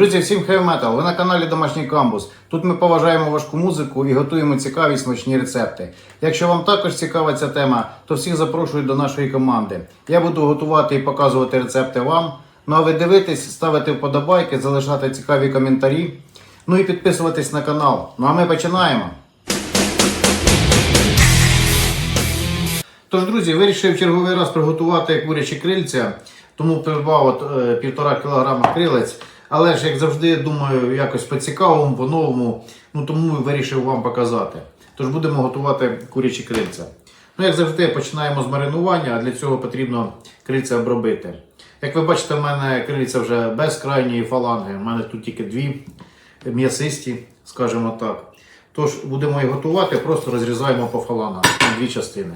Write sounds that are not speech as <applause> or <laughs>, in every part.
Друзі, всім хай метал! Ви на каналі Домашній Камбус. Тут ми поважаємо важку музику і готуємо цікаві смачні рецепти. Якщо вам також цікава ця тема, то всіх запрошую до нашої команди. Я буду готувати і показувати рецепти вам. Ну а ви дивитесь, ставити вподобайки, залишати цікаві коментарі. Ну і підписуватись на канал. Ну а ми починаємо. Тож, друзі, вирішив черговий раз приготувати курячі крильця, тому придбав от, е, півтора кілограма крилець. Але ж, як завжди, думаю, якось по-цікавому, по-новому, ну тому вирішив вам показати. Тож будемо готувати курячі крильця. Ну, як завжди, починаємо з маринування, а для цього потрібно крильця обробити. Як ви бачите, в мене крильця вже без крайньої фаланги. У мене тут тільки дві м'ясисті, скажімо так. Тож будемо їх готувати, просто розрізаємо по фалангам на дві частини.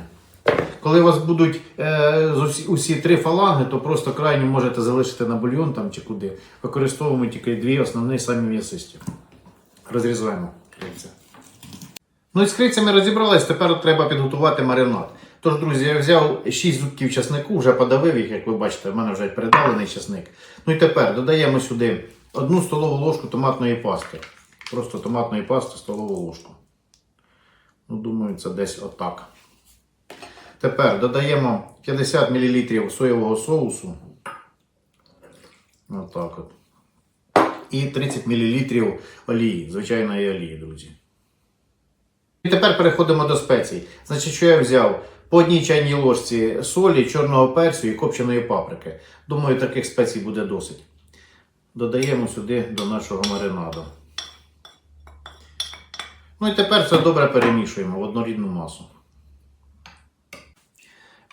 Коли у вас будуть е, усі, три фаланги, то просто крайню можете залишити на бульйон там чи куди. Використовуємо тільки дві основні самі м'ясисті. Розрізаємо крильця. Ну і з крильцями розібрались, тепер треба підготувати маринад. Тож, друзі, я взяв 6 зубків часнику, вже подавив їх, як ви бачите, в мене вже передалений часник. Ну і тепер додаємо сюди одну столову ложку томатної пасти. Просто томатної пасти столову ложку. Ну, думаю, це десь отак. Тепер додаємо 50 мл соєвого соусу. Отак от. І 30 мл олії, звичайної олії, друзі. І тепер переходимо до спецій. Значить, що я взяв? По одній чайній ложці солі, чорного перцю і копченої паприки. Думаю, таких спецій буде досить. Додаємо сюди до нашого маринаду. Ну і тепер все добре перемішуємо в однорідну масу.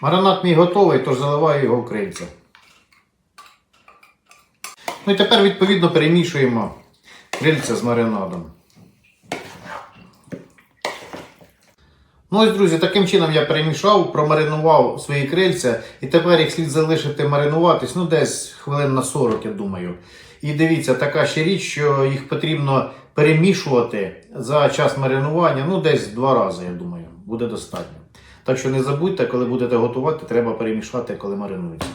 Маринад мій готовий, тож заливаю його в крильця. Ну і тепер відповідно перемішуємо крильця з маринадом. Ну ось, друзі, таким чином я перемішав, промаринував свої крильця, і тепер їх слід залишити маринуватись, ну десь хвилин на 40, я думаю. І дивіться, така ще річ, що їх потрібно перемішувати за час маринування, ну десь два рази, я думаю, буде достатньо. Так що не забудьте, коли будете готувати, треба перемішати, коли маринується.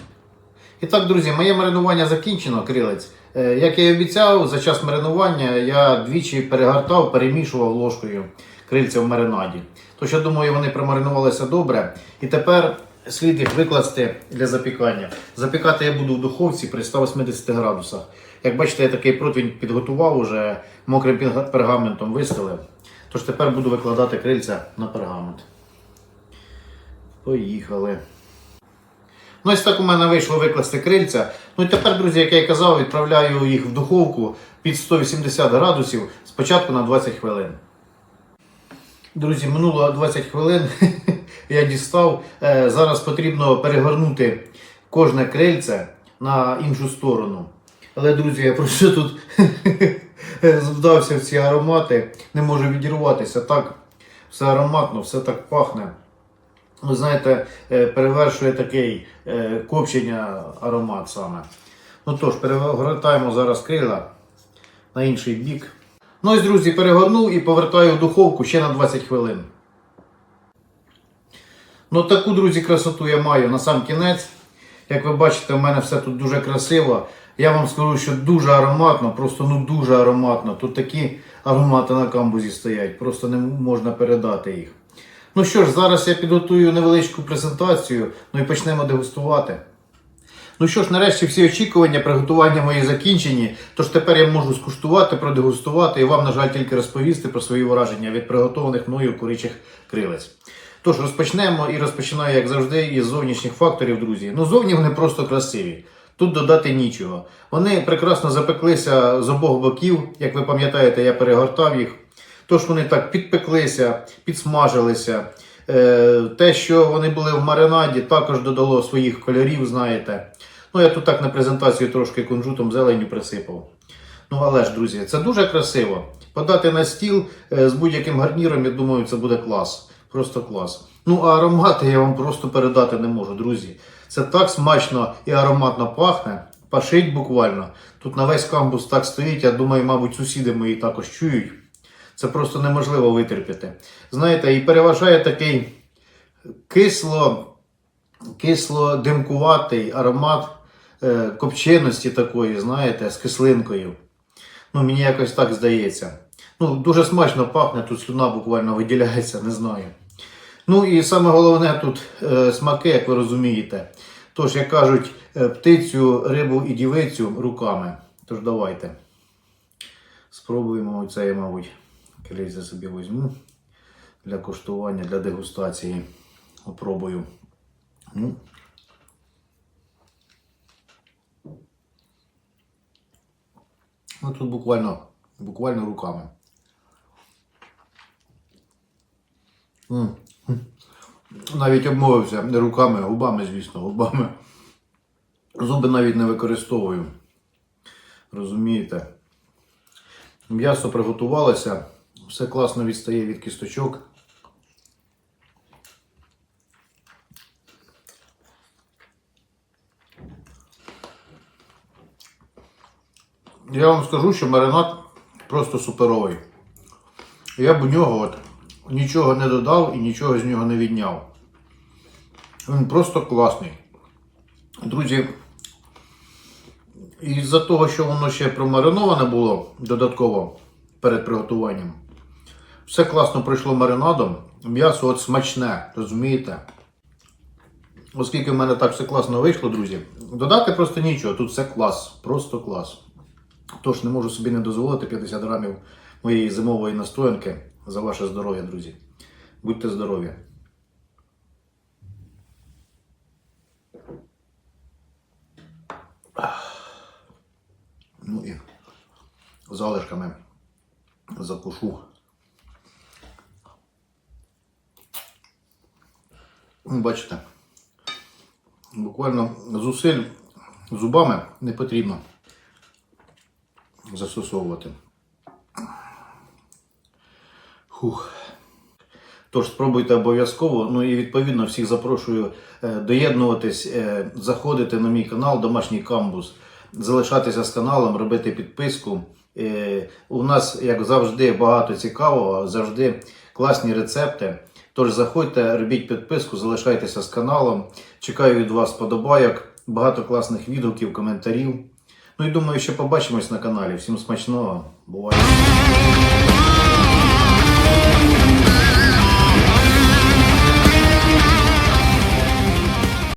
І так, друзі, моє маринування закінчено, крилець. Е, Як я і обіцяв, за час маринування я двічі перегортав, перемішував ложкою крильця в маринаді. Тож я думаю, вони промаринувалися добре. І тепер слід їх викласти для запікання. Запікати я буду в духовці при 180 градусах. Як бачите, я такий противень підготував уже мокрим пергаментом вистелив. Тож тепер буду викладати крильця на пергамент. Поїхали. Ну, ось так у мене вийшло викласти крильця. Ну і тепер, друзі, як я і казав, відправляю їх в духовку під 180 градусів спочатку на 20 хвилин. Друзі, минуло 20 хвилин. <laughs> я дістав. Е, Зараз потрібно перегорнути кожне крильце на іншу сторону. Але, друзі, я просто тут <laughs> вдався в ці аромати, не можу відірватися. Так, все ароматно, все так пахне. Ви знаєте, е, перевершує такий е, копчення аромат саме. Ну тож, перегортаємо зараз крила на інший бік. Ну ось, друзі, перегорнув і повертаю в духовку ще на 20 хвилин. Ну таку, друзі, красоту я маю на сам кінець. Як ви бачите, в мене все тут дуже красиво. Я вам скажу, що дуже ароматно, просто ну дуже ароматно. Тут такі аромати на камбузі стоять, просто не можна передати їх. Ну що ж, зараз я підготую невеличку презентацію, ну і почнемо дегустувати. Ну що ж, нарешті всі очікування приготування мої закінчені. Тож тепер я можу скуштувати, продегустувати і вам, на жаль, тільки розповісти про свої враження від приготованих мною курячих крилець. Тож розпочнемо і розпочинаю, як завжди, із зовнішніх факторів, друзі. Ну, зовні вони просто красиві. Тут додати нічого. Вони прекрасно запеклися з обох боків. Як ви пам'ятаєте, я перегортав їх. Тож вони так підпеклися, підсмажилися. Е, Те, що вони були в маринаді, також додало своїх кольорів, знаєте. Ну, я тут так на презентацію трошки кунжутом зеленю присипав. Ну, але ж, друзі, це дуже красиво. Подати на стіл е, з будь-яким гарніром, я думаю, це буде клас. Просто клас. Ну, а аромати я вам просто передати не можу, друзі. Це так смачно і ароматно пахне. Пашить буквально. Тут на весь камбус так стоїть, я думаю, мабуть, сусіди мої також чують. Це просто неможливо витерпіти. Знаєте, і переважає такий кисло, кисло-димкуватий аромат е, копченості такої, знаєте, з кислинкою. Ну, мені якось так здається. Ну, дуже смачно пахне, тут слюна буквально виділяється, не знаю. Ну і саме головне тут е, смаки, як ви розумієте. Тож, як кажуть, е, птицю, рибу і дівицю руками. Тож давайте. Спробуємо оце мабуть, келейце собі візьму для коштування, для дегустації. Попробую. Ну. Ну тут буквально, буквально руками. Навіть обмовився не руками, а губами, звісно, губами. Зуби навіть не використовую. Розумієте? М'ясо приготувалося, все класно відстає від кісточок. Я вам скажу, що маринад просто суперовий. Я б у нього от нічого не додав і нічого з нього не відняв. Він просто класний. Друзі, із-за того, що воно ще промариноване було додатково перед приготуванням, все класно пройшло маринадом. М'ясо от смачне, розумієте? Оскільки в мене так все класно вийшло, друзі, додати просто нічого, тут все клас, просто клас. Тож не можу собі не дозволити 50 грамів моєї зимової настоянки за ваше здоров'я, друзі. Будьте здорові! Ну і залишками закушу. Бачите, буквально зусиль зубами не потрібно застосовувати. Хух. Тож спробуйте обов'язково. Ну і відповідно всіх запрошую е, доєднуватись, е, заходити на мій канал Домашній камбус, залишатися з каналом, робити підписку. Е, У нас, як завжди, багато цікавого, завжди класні рецепти. Тож заходьте, робіть підписку, залишайтеся з каналом. Чекаю від вас подобайок, багато класних відгуків, коментарів. Ну і думаю, що побачимось на каналі. Всім смачного. Бувайте!